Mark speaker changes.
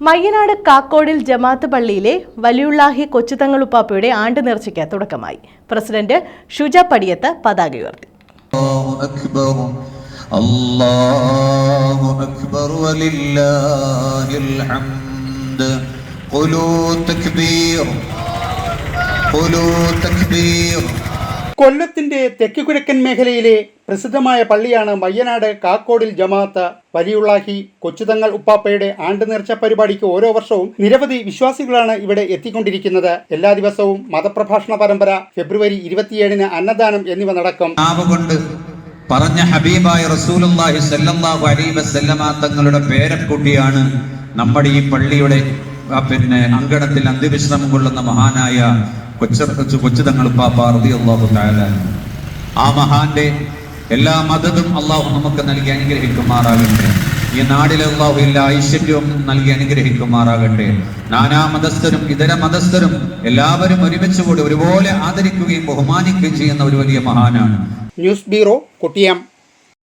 Speaker 1: മയ്യനാട് കാക്കോടിൽ ജമാഅത്ത് പള്ളിയിലെ വലിയുള്ളാഹി കൊച്ചുതങ്ങളുപ്പാപ്പയുടെ ആണ്ട് നേർച്ചയ്ക്ക് തുടക്കമായി പ്രസിഡന്റ് ഷുജ പടിയത്ത് പതാക ഉയർത്തി
Speaker 2: الله أكبر الله أكبر ولله الحمد قولوا تكبير قولوا تكبير
Speaker 3: കൊല്ലത്തിന്റെ തെക്കുകിഴക്കൻ മേഖലയിലെ പ്രസിദ്ധമായ പള്ളിയാണ് മയ്യനാട് കാക്കോടിൽ ജമാഅത്ത്. വലിയുള്ളാഹി കൊച്ചുതങ്ങൾ ഉപ്പാപ്പയുടെ ആണ്ടുനേർച്ച പരിപാടിക്ക് ഓരോ വർഷവും നിരവധി വിശ്വാസികളാണ് ഇവിടെ എത്തിക്കൊണ്ടിരിക്കുന്നത്. എല്ലാ ദിവസവും മതപ്രഭാഷണ പരമ്പര ഫെബ്രുവരി ഇരുപത്തിയേഴിന് അന്നദാനം എന്നിവ നടക്കും.
Speaker 2: പറഞ്ഞ ഹബീബായ റസൂലുള്ളാഹി സല്ലല്ലാഹു അലൈഹി വസല്ലമ തങ്ങളുടെ പേരക്കുട്ടിയാണ് നമ്മുടെ ഈ പള്ളിയുടെ പിന്നെ അങ്കണത്തിൽ അന്ത്യവിശ്രമം കൊള്ളുന്ന മഹാനായ കൊച്ച കൊച്ചു തങ്ങൾ പാപ്പ അള്ളാഹു തആല. ആ മഹാന്റെ എല്ലാ മതതും അള്ളാഹു നമുക്ക് നൽകി അനുഗ്രഹിക്കുമാറാകട്ടെ. ഈ നാടിലെ അള്ളാഹു എല്ലാ ഐശ്വര്യവും നൽകി അനുഗ്രഹിക്കുമാറാകട്ടെ. നാനാ മതസ്ഥരും ഇതര മതസ്ഥരും എല്ലാവരും ഒരുമിച്ച് കൂടി ഒരുപോലെ ആദരിക്കുകയും ബഹുമാനിക്കുകയും ചെയ്യുന്ന ഒരു വലിയ മഹാനാണ്.
Speaker 3: News bureau Kottiyam.